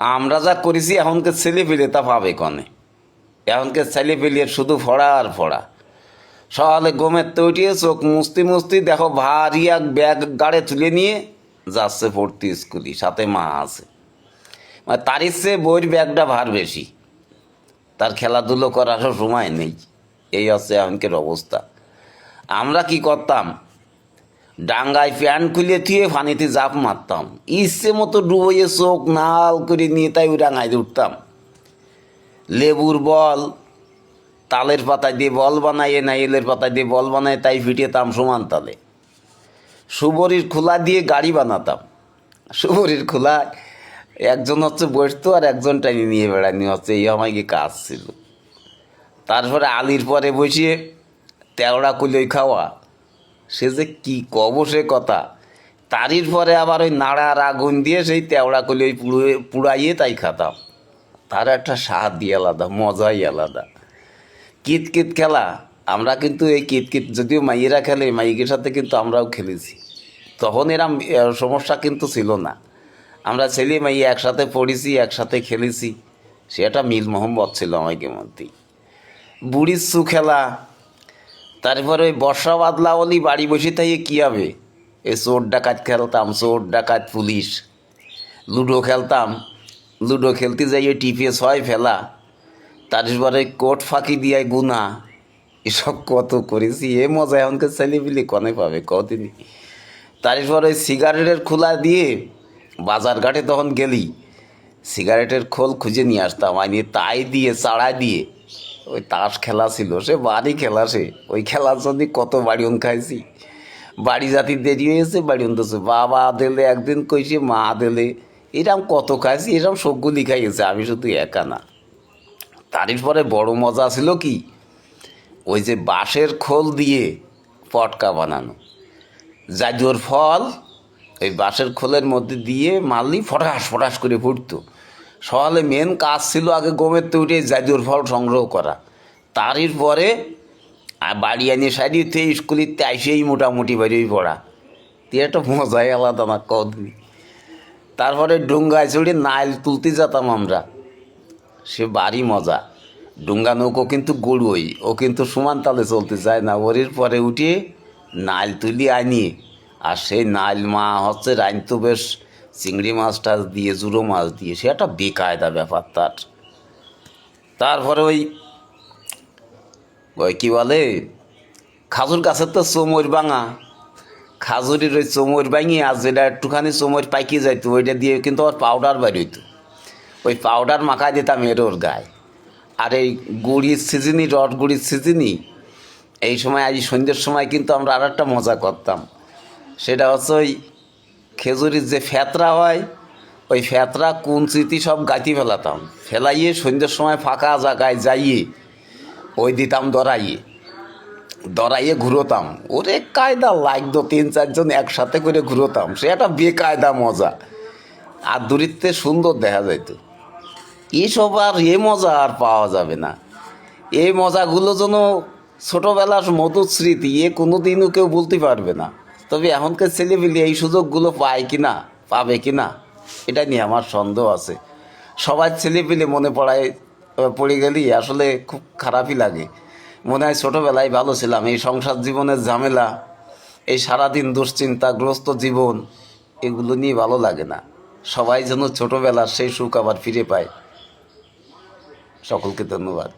আমরা যা করেছি, এখনকে ছেলে পেলে তা পাবে কনে? এখনকে ছেলে পেলে শুধু ফড়া আর ফড়া। সকালে গমের তো চোখ মুস্তি মুস্তি দেখো ভারী এক ব্যাগ গাড়ে তুলে নিয়ে যাচ্ছে পড়তে স্কুলে, সাথে মা আছে। মানে তারই চেয়ে বইয়ের ব্যাগটা ভার বেশি। তার খেলাধুলো করারও সময় নেই। এই হচ্ছে এখনকার অবস্থা। আমরা কি করতাম? ডাঙ্গায় প্যান্ট খুলে থুয়ে ফানিতে জাপ মারতাম। ইচ্ছে মতো ডুবইয়ে চোখ নাল করে নিয়ে তাই ওই ডাঙ্গায় উঠতাম। লেবুর বল, তালের পাতা দিয়ে বল বানাইয়ে নাইলের পাতা দিয়ে বল বানায় তাই ফিটেতাম সমান তালে। সুবরির খোলা দিয়ে গাড়ি বানাতাম। সুবরির খোলা, একজন হচ্ছে বসতো আর একজন টাইনি নিয়ে বেড়ানি, হচ্ছে এই আমাকে কাজ ছিল। তারপরে আলির পরে বসিয়ে তেরোটা কুলোই খাওয়া। সে যে কী কব সে কথা। তারির পরে আবার ওই নাড়ার আগুন দিয়ে সেই তেওড়া কুলোই পুড়ে, পুড়াইয়ে তাই খাতাম। তার একটা দিয়ে আলাদা, মজাই আলাদা। কিতকিত খেলা, আমরা কিন্তু এই কিতকিত যদিও মাইয়েরা খেলে মাইকের সাথে কিন্তু আমরাও খেলেছি। তখন এরম সমস্যা কিন্তু ছিল না। আমরা ছেলে মাই একসাথে পড়েছি, একসাথে খেলেছি। সেটা মিল মোহাম্মদ ছিল আমাকে মধ্যেই। বুড়ির সু খেলা তারপরে ওই বর্ষা বাদলা বলি বাড়ি বসে থেকে কী হবে? এই চোর ডাকাত খেলতাম, চোর ডাকাত পুলিশ। লুডো খেলতাম, লুডো খেলতে যাইয়ে টিপে ছয় ফেলা। তারপরে কোট ফাঁকি দিয়ে গুনা। এসব কত করেছি, এ মজা এখনকার ছেলেপিলি কনে পাবে কদিনই তারপরে সিগারেটের খোলা দিয়ে বাজার ঘাটে তখন গেলি। সিগারেটের খোল খুঁজে নিয়ে আসতাম, আইনি তাই দিয়ে, চাড়া দিয়ে। ওই তাস খেলা ছিল, সে বাড়ি খেলা সে। ওই খেলার জন্য কত বাড়িয়ন খাইছি। বাড়ি জাতি দেরি হয়েছে বাড়িয়ন দিচ্ছে বাবা দিলে একদিন কইছে, মা দিলে। এরম কত খাইছি, এরম সবগুলি খাইয়েছে, আমি শুধু একা না। তারই পরে বড় মজা ছিল কি? ওই যে বাঁশের খোল দিয়ে পটকা বানানো। জাজুর ফল ওই বাঁশের খোলের মধ্যে দিয়ে মারলি, ফটাস ফটাস করে ফুটতো। সকালে মেন কাজ ছিল আগে গমের তো উঠে জাজুর ফল সংগ্রহ করা। তারই পরে বাড়ি আনিয়ে সারিতে স্কুলিতে আইসেই মোটামুটি বাড়িই পড়া। দিয়ে একটা মজাই আলাদা না কদিন তারপরে ডুঙ্গায় চড়ে নাইল তুলতে যেতাম আমরা। সে বাড়ি মজা। ডুঙ্গা নৌকো কিন্তু গড়ুই, ও কিন্তু সমান তালে চলতে চায় না। ওরির পরে উঠিয়ে নাইল তুলি আনি। আর সেই নাইল মা হচ্ছে রাইন তো বেশ চিংড়ি মাছ টাছ দিয়ে, জুড়ো মাছ দিয়ে, সে একটা বেকায়দা ব্যাপার তার। তারপরে ওই ওই কী বলে, খাজুর গাছের তো চোমর ভাঙা। খাজুরির ওই চোমর ভাঙিয়ে আর যেটা একটুখানি চোমর পাইকে যাইতো, ওইটা দিয়ে কিন্তু আবার পাউডার বাইর হইতো ওই পাউডার মাখায় দিতাম এর ওর গায়ে। আর এই গুড়ির সিজনি, রড গুড়ির সিজনি, এই সময়, আজ সন্ধ্যের সময় কিন্তু আমরা আর একটা মজা করতাম। সেটা হচ্ছে ওই খেজুরির যে ফ্যাতরা হয়, ওই ফ্যাতরা কোন স্মৃতি সব গাঁতি ফেলাতাম। ফেলাইয়ে সন্ধ্যের সময় ফাঁকা জায়গায় যাইয়ে, ওই দিতাম দরাইয়ে দরাইয়ে ঘুরোতাম। ওরে কায়দা লাগতো তিন চারজন একসাথে করে ঘুরোতাম। সে একটা বেকায়দা মজা। আর দূরিত্বে সুন্দর দেখা যাইতো। এসব আর এ মজা আর পাওয়া যাবে না। এই মজাগুলো যেন ছোটোবেলার মধুর স্মৃতি, এ কোনো দিনও কেউ বলতে পারবে না। তবে এখনকার ছেলেপিলে এই সুযোগগুলো পায় কি না পাবে কি না এটা নিয়ে আমার সন্দেহ আছে। সবার ছেলেপিলে মনে পড়ায়, পড়ে গেলি আসলে খুব খারাপই লাগে। মনে হয় ছোটোবেলায় ভালো ছিলাম, এই সংসার জীবনের ঝামেলা, এই সারাদিন দুশ্চিন্তাগ্রস্ত জীবন, এগুলো নিয়ে ভালো লাগে না। সবাই যেন ছোটোবেলার সেই সুখ আবার ফিরে পায়। সকলকে ধন্যবাদ।